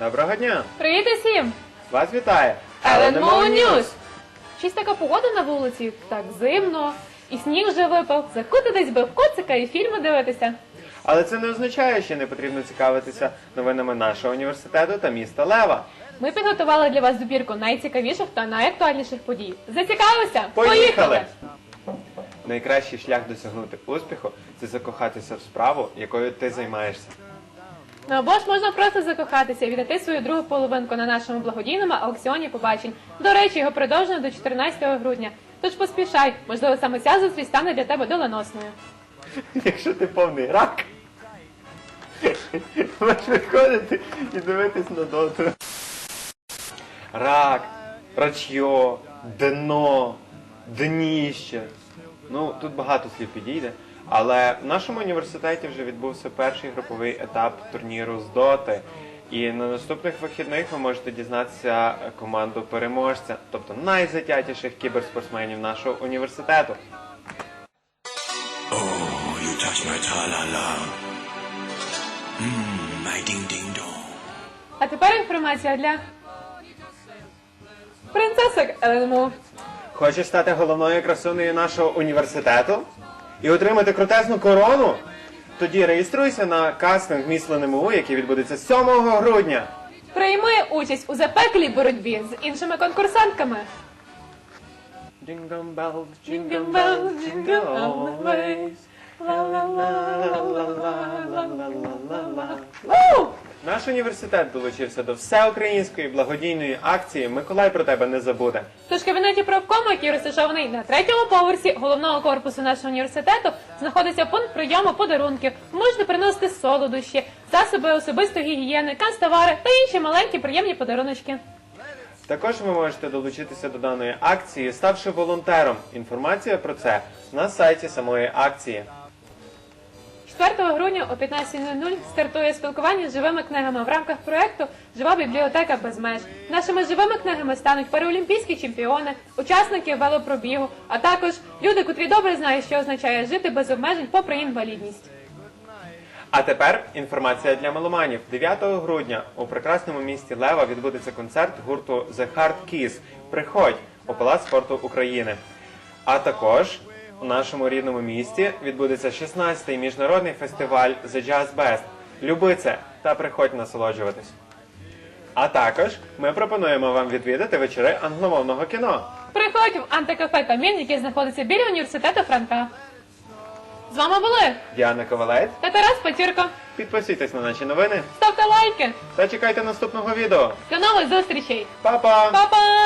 Доброго дня! Привіт усім! Вас вітає Ellen Moon News! Щось така погода на вулиці, так зимно, і сніг вже випав, закутитись би в коцика і фільми дивитися. Але це не означає, що не потрібно цікавитися новинами нашого університету та міста Лева. Ми підготували для вас добірку найцікавіших та найактуальніших подій. Зацікавилися? Поїхали! Найкращий шлях досягнути успіху це закохатися в справу, якою ти займаєшся. Ну або ж можна просто закохатися і віддати свою другу половинку на нашому благодійному аукціоні побачень. До речі, його продовжено до 14 грудня. Тож поспішай, можливо, саме ця зустріч стане для тебе доленосною. Якщо ти повний рак, можеш виходити і дивитись на доту. Рак, рачьо, дно, дніще. Ну, тут багато слів підійде. Але в нашому університеті вже відбувся перший груповий етап турніру з доти. І на наступних вихідних ви можете дізнатися команду переможця, тобто найзатятіших кіберспортсменів нашого університету. Oh, ding-ding-dong. А тепер інформація для принцесок ЛНМУ. Хочеш стати головною красунею нашого університету і отримати крутезну корону? Тоді реєструйся на кастинг міс ЛНМУ, який відбудеться 7 грудня. Прийми участь у запеклій боротьбі з іншими конкурсантками. Jingle bells, Jingle bells, jingle all the way. У! Наш університет долучився до всеукраїнської благодійної акції Миколай про тебе не забуде. Тож в кабінеті правкому, який розташований на третьому поверсі головного корпусу нашого університету, знаходиться пункт прийому подарунків. Можете приносити солодощі, засоби особистої гігієни, канцтовари та інші маленькі приємні подаруночки. Також ви можете долучитися до даної акції, ставши волонтером. Інформація про це на сайті самої акції. 4 грудня о 15.00 стартує спілкування з живими книгами в рамках проекту Жива бібліотека без меж. Нашими живими книгами стануть параолімпійські чемпіони, учасники велопробігу, а також люди, котрі добре знають, що означає жити без обмежень попри інвалідність. А тепер інформація для меломанів. 9 грудня у прекрасному місті Лева відбудеться концерт гурту The Hard Kiss. Приходь у Палац спорту України. А також у нашому рідному місті відбудеться 16-й міжнародний фестиваль The Jazz Best. Люби це та приходь насолоджуватись. А також ми пропонуємо вам відвідати вечори англомовного кіно. Приходь в антикафе Камін, яке знаходиться біля університету Франка. З вами були Діана Ковалець. та Тарас Петірко. Підписуйтесь на наші новини Ставте лайки. та чекайте наступного відео. До нових зустрічей. Па-па! Па-па!